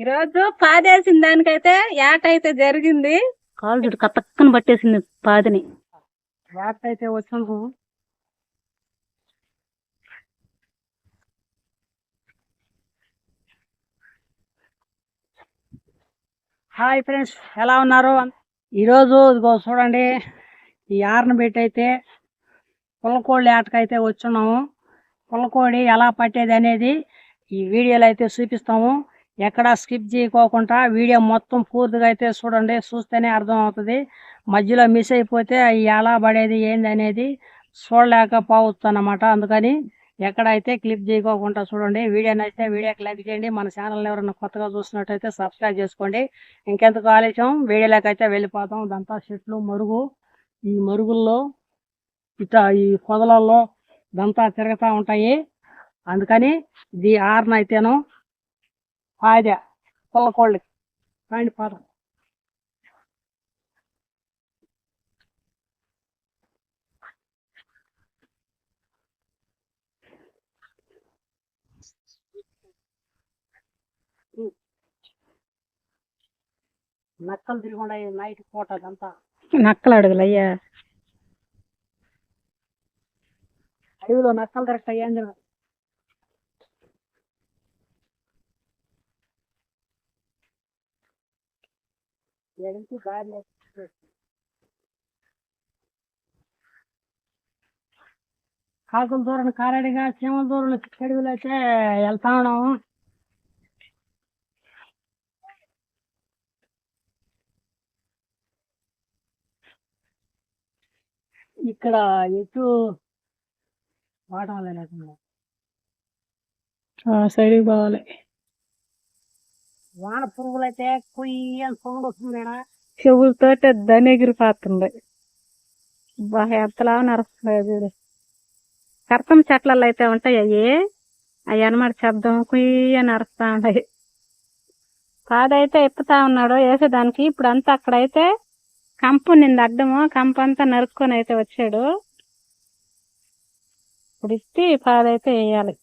ఈరోజు పాదేసిన దానికైతే ఏట అయితే జరిగింది. కాలు చూడు కతక్కన పట్టేసింది పాదిని. వేట అయితే వచ్చాము హాయ్ ఫ్రెండ్స్ ఎలా ఉన్నారు? ఈరోజు ఇదిగో చూడండి ఈ ఆర్న పెట్టి అయితే పుల్లకోడి ఆటకైతే వచ్చున్నాము. పుల్లకోడి ఎలా పట్టేది అనేది ఈ వీడియోలో అయితే చూపిస్తాము. ఎక్కడ స్కిప్ చేయకోకుండా వీడియో మొత్తం పూర్తిగా అయితే చూడండి. చూస్తేనే అర్థం అవుతుంది. మధ్యలో మిస్ అయిపోతే అవి ఎలా పడేది ఏంది అనేది చూడలేకపోవచ్చు అనమాట అందుకని ఎక్కడైతే క్లిప్ చేయకోకుండా చూడండి. వీడియో నచ్చితే వీడియోకి లైక్ చేయండి. మన ఛానల్ని ఎవరైనా కొత్తగా చూసినట్టయితే సబ్స్క్రైబ్ చేసుకోండి. ఇంకెందుకు ఆలస్యం? వీడియోలోకి అయితే వెళ్ళిపోతాం ఇదంతా చెట్లు మరుగు. ఈ మరుగుల్లో ఇట ఈ పొదలలో ఇదంతా తిరుగుతూ ఉంటాయి. అందుకని ఇది ఆరున అయితేను పాదె పుల్లకోళ్ళకి కాండి పాదం నక్కలు తిరిగి నైట్ పూట అదంతా నక్కలు అడుగులు అయ్యా అడవిలో నక్కలు తిరగటాయి ఏం జరగదు ఎడంకి గాలి కాకుల దూరం కారడిగా చీమల దూరం చెడుగులు అయితే వెళ్తా ఉన్నాము. ఇక్కడ ఎటు వాటం లేకుండా సైడ్కి పోవాలి. వాన పురుగులు అయితే కుయ్య సౌండ్ వస్తుందేనా చెవులతో దాని ఎగిరిపోతుంది. బాగా ఎంతలా నరుస్తుంది కర్తం చెట్లలో అయితే ఉంటాయి అవి అవి అనమాట శబ్దం కుయ్య నరుస్తా ఉంటాయి పాదైతే ఎప్పుతా ఉన్నాడు. వేసేదానికి ఇప్పుడు అంతా అక్కడైతే కంపు నింది అడ్డము కంపు అంతా నరుక్కొని అయితే వచ్చాడు. ఇప్పుడు ఇస్తే పాదైతే వేయాలి.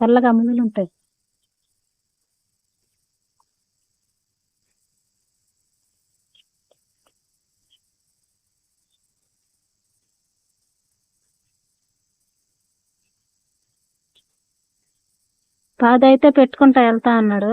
తెల్లగా ముందులుంటాయి ఉంటాయి. పాదైతే పెట్టుకుంటా వెళ్తా అన్నాడు.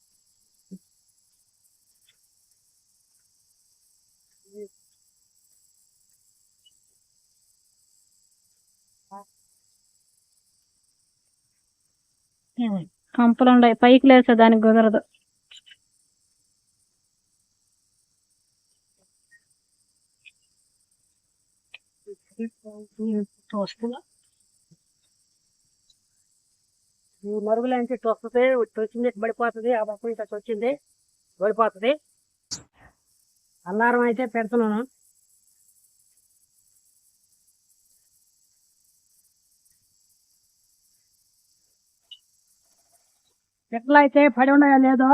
కంపలు ఉన్నాయి పైకి లేసే దానికి కుదరదు. వస్తుందా ఈ మరుగులు అంటే వచ్చింది పడిపోతుంది. ఆ పక్క ఇటు వచ్చింది పడిపోతుంది. అన్నారం అయితే పెడుతున్నాను. చెట్లు అయితే పడి ఉన్నాయో లేదో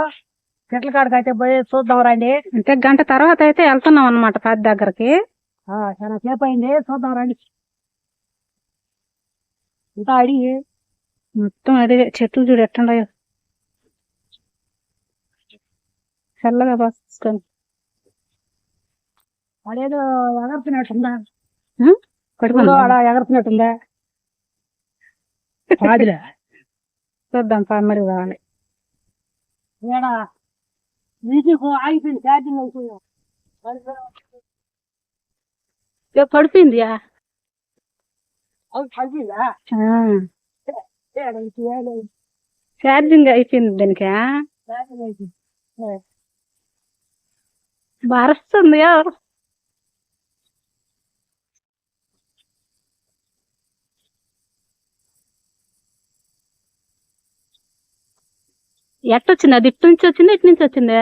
చెట్ల కాడికి అయితే పోయి చూద్దాం రండి. అంటే గంట తర్వాత అయితే వెళ్తున్నాం అనమాట పాది దగ్గరికి. ఆ, చాలా సేపు అయింది. చూద్దాం రండి. ఇంకా అడిగి మొత్తం అదే చెట్లు చూడు ఎట్లున్నాయో చల్లగా పోసుకొని అదేదో ఎగరుతున్నట్టుందా అలా ఎగరుతున్నట్టుందా చూద్దాం పామరి కావాలి ఈడ నీటికి ఆగిపోయింది ఛార్జింగ్ అది పడిపోయిందా? ఇది ఏడు ఛార్జింగ్ అయిపోయింది దానికి? ఛార్జింగ్ అయిపోయింది. బారస్తుంది ఎట్టొచ్చింది? అది ఇటు నుంచి వచ్చింది? ఇటు నుంచి వచ్చిందా?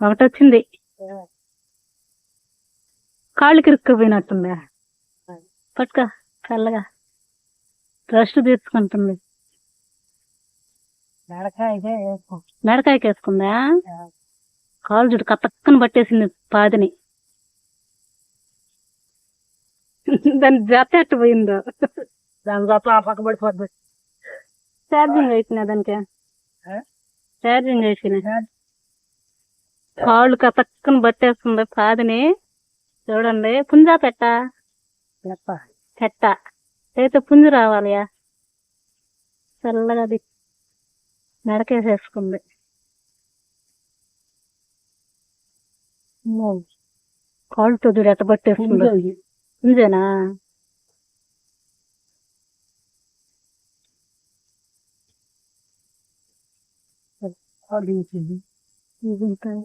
ఒకటి వచ్చింది కాళ్ళకి ఇరుక్కుపోయినట్టుందా పట్టుక చల్లగా రెస్ట్ తీసుకుంటుంది. మెడకాయకి వేసుకుందా కాలు చూడు కతక్కన పట్టేసింది పాదిని. దాని జత ఎట్టు పోయిందో దాని ఆ పక్క పడిపోద్ది. ఛార్జింగ్ అయిపోయినా దానికి? ఛార్జింగ్ అయిపోయినా కాళ్ళు కతక్కన పట్టేస్తుంది పాదిని. చూడండి. పుంజా పెట్ట. పెట్ట. అయితే పుంజు రావాలియా చల్లగా అది మెడకేసేసుకుంది అమ్మో, కాళ్ళతో చూడు ఎట్ట పట్టేస్తుంది పుంజేనా? ఇది ఉంటాయి.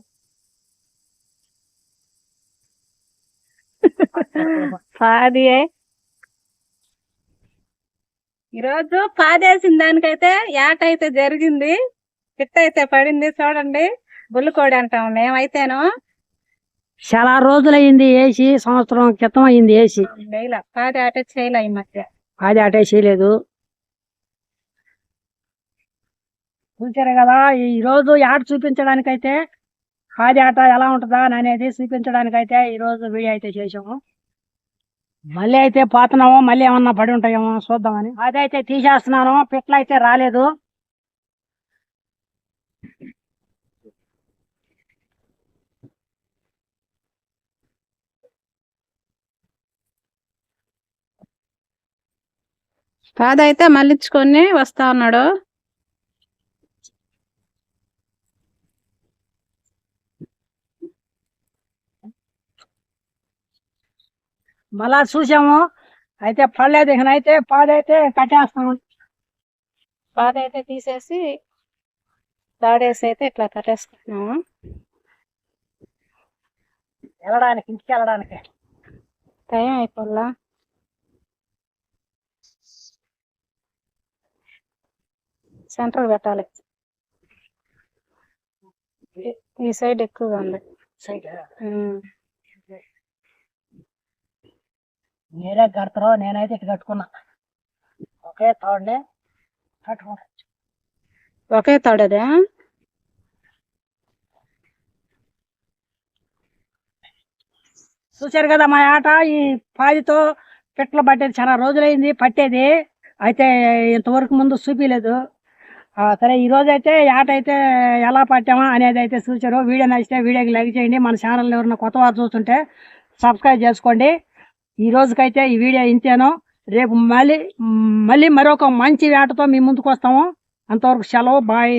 పాది ఈరోజు పాదేసిన దానికైతే ఏట అయితే జరిగింది. పిట్ట అయితే పడింది చూడండి. బుల్లికోడి అంటాం మేమైతేను. చాలా రోజులైంది వేసి సంవత్సరం క్రితం అయింది వేసి. డైలా పాది ఆట చేయలే ఈ మధ్య. అది అటే చేయలేదు. చూసారు కదా ఈ రోజు ఆట చూపించడానికైతే ఆది ఆట ఎలా ఉంటుందా అని అనేది చూపించడానికైతే ఈ రోజు వీడియో అయితే చేసాము మళ్ళీ అయితే పోతున్నాము మళ్ళీ ఏమన్నా పడి ఉంటాయేమో చూద్దామని. అది అయితే తీసేస్తున్నాను పిట్ల అయితే రాలేదు. పాదైతే మళ్ళించుకొని వస్తా ఉన్నాడు. మళ్ళా చూసాము. అయితే పడలేదు ఇక అయితే పాదైతే కట్టేస్తాము అయితే తీసేసి తాడేసి అయితే ఇట్లా కట్టేసుకుంటున్నాము. వెళ్ళడానికి ఇంటికి వెళ్ళడానికి. టైం అయిపోలా? సెంటర్ పెట్టాలి. ఈ- ఈ సైడ్ ఎక్కువగా ఉంది. సైడ్? మీరే కడతారో నేనైతే ఇటు కట్టుకున్నా. ఒకే తాడులే కట్టుకున్నా ఒకే తాడదా చూశారు కదా మా ఆట ఈ పాదితో పిట్టలు పట్టేది చాలా రోజులైంది పట్టేది. అయితే ఇంతవరకు ముందు చూపించలేదు సరే ఈ రోజు అయితే ఆట అయితే ఎలా పట్టామా అనేది అయితే చూశారు. వీడియో నచ్చితే వీడియోకి లైక్ చేయండి. మన ఛానల్ ఎవరైనా కొత్త వారు చూస్తుంటే సబ్స్క్రైబ్ చేసుకోండి. ఈ రోజుకైతే ఈ వీడియో ఇంతేనో. రేపు మళ్ళీ మళ్ళీ మరొక మంచి వేటతో మీ ముందుకు వస్తాము అంతవరకు సెలవు బాయ్.